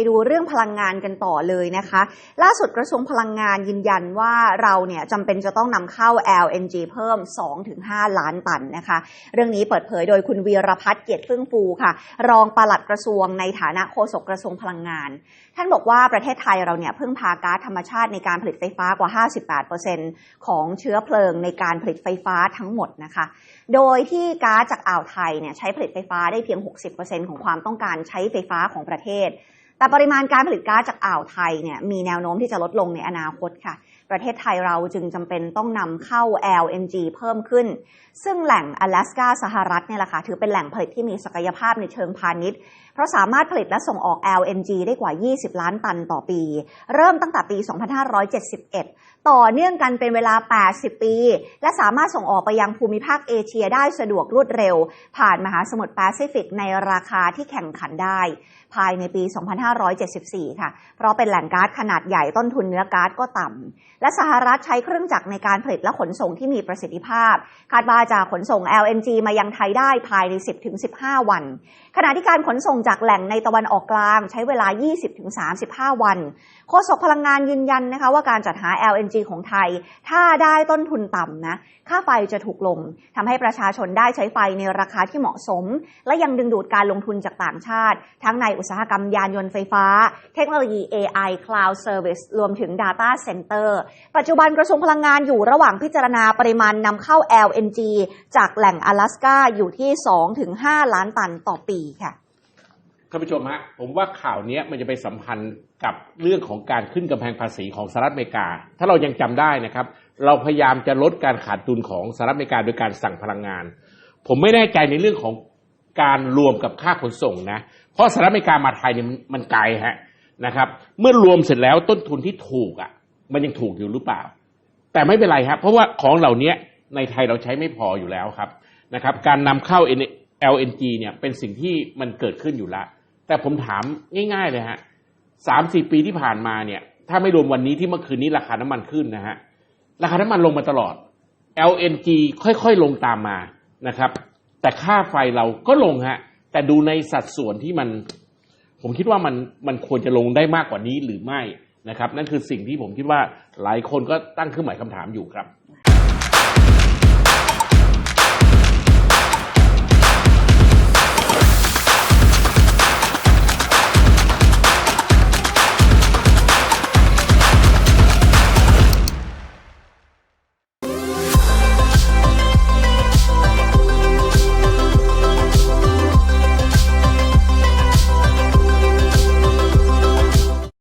ไปดูเรื่องพลังงานกันต่อเลยนะคะ ล่าสุดกระทรวงพลังงานยืนยันว่าเราเนี่ยจำเป็นจะต้องนำเข้า LNG เพิ่ม 2-5 ล้านตันนะคะ เรื่องนี้เปิดเผยโดยคุณวีรพัฒน์เกียรติเฟื่องฟูค่ะ รองปลัดกระทรวงในฐานะโฆษกกระทรวงพลังงาน ท่านบอกว่าประเทศไทยเราเนี่ยเพึ่งพาก๊าซธรรมชาติในการผลิตไฟฟ้ากว่า 58%ของเชื้อเพลิงในการผลิตไฟฟ้าทั้งหมดนะคะ โดยที่ก๊าซจากอ่าวไทยเนี่ยใช้ผลิตไฟฟ้าได้เพียง 60%ของความต้องการใช้ไฟฟ้าของประเทศ แต่ปริมาณการผลิตก๊าซจากอ่าวไทยเนี่ยมีแนวโน้มที่จะลดลงในอนาคตค่ะ ประเทศไทยเราจึงจำเป็นต้องนำเข้า LNG เพิ่มขึ้น ซึ่งแหล่งอลาสกาสหรัฐเนี่ยแหละค่ะถือเป็นแหล่งผลิตที่มีศักยภาพในเชิงพาณิชย์ เพราะสามารถผลิตและส่งออก LNG ได้กว่า 20 ล้านตันต่อปี เริ่มตั้งแต่ปี 2571 ต่อเนื่องกันเป็นเวลา 80 ปี และสามารถส่งออกไปยังภูมิภาคเอเชียได้สะดวกรวดเร็ว ผ่านมหาสมุทรแปซิฟิกในราคาที่แข่งขันได้ ภายในปี 25 2574 ค่ะ เพราะเป็นแหล่งก๊าซขนาดใหญ่ต้นทุนเนื้อก๊าซก็ต่ำ และสหรัฐใช้เครื่องจักรในการผลิตและขนส่งที่มีประสิทธิภาพ คาดว่าจะขนส่ง LNG มายังไทยได้ภายใน 10-15 วัน ขณะที่การขนส่งจากแหล่งในตะวันออกกลางใช้เวลา 20-35 วัน โฆษกพลังงานยืนยันนะคะว่าการจัดหา LNG ของไทย ถ้าได้ต้นทุนต่ำนะ ค่าไฟจะถูกลงทำให้ประชาชนได้ใช้ไฟในราคาที่เหมาะสม และยังดึงดูดการลงทุนจากต่างชาติ ทั้งในอุตสาหกรรมยานยนต์ไฟฟ้า เทคโนโลยี AI Cloud Service รวมถึง Data Center ปัจจุบันกระทรวงพลังงานอยู่ระหว่างพิจารณาปริมาณนำเข้า LNG จากแหล่งอลาสกาอยู่ที่ 2-5 ล้านตันต่อปีค่ะท่านผู้ชมฮะผมว่าข่าวนี้มันจะไปสัมพันธ์กับเรื่องของการขึ้นกำแพงภาษีของสหรัฐอเมริกา ถ้าเรายังจำได้นะครับ เราพยายามจะลดการขาดดุลของสหรัฐอเมริกาโดยการสั่งพลังงาน ผมไม่แน่ใจในเรื่องของ การรวมกับค่าขนส่งนะ เพราะสหรัฐอเมริกามาไทยเนี่ยมันไกลฮะนะครับ เมื่อรวมเสร็จแล้วต้นทุนที่ถูกอะ มันยังถูกอยู่หรือเปล่า แต่ไม่เป็นไรครับ เพราะว่าของเหล่านี้ในไทยเราใช้ไม่พออยู่แล้วครับนะครับ การนำเข้า LNG เนี่ยเป็นสิ่งที่มันเกิดขึ้นอยู่แล้ว แต่ผมถามง่าย ๆเลยฮะสามสี่ปีที่ผ่านมาเนี่ย ถ้าไม่รวมวันนี้ที่เมื่อคืนนี้ราคาน้ำมันขึ้นนะฮะราคาน้ำมันลงมาตลอด LNG ค่อยๆลงตามมานะครับ แต่ค่าไฟเราก็ลงฮะ แต่ดูในสัดส่วนที่มัน ผมคิดว่ามันมันควรจะลงได้มากกว่านี้หรือไม่นะครับ นั่นคือสิ่งที่ผมคิดว่าหลายคนก็ตั้งเครื่องหมายคำถามอยู่ครับ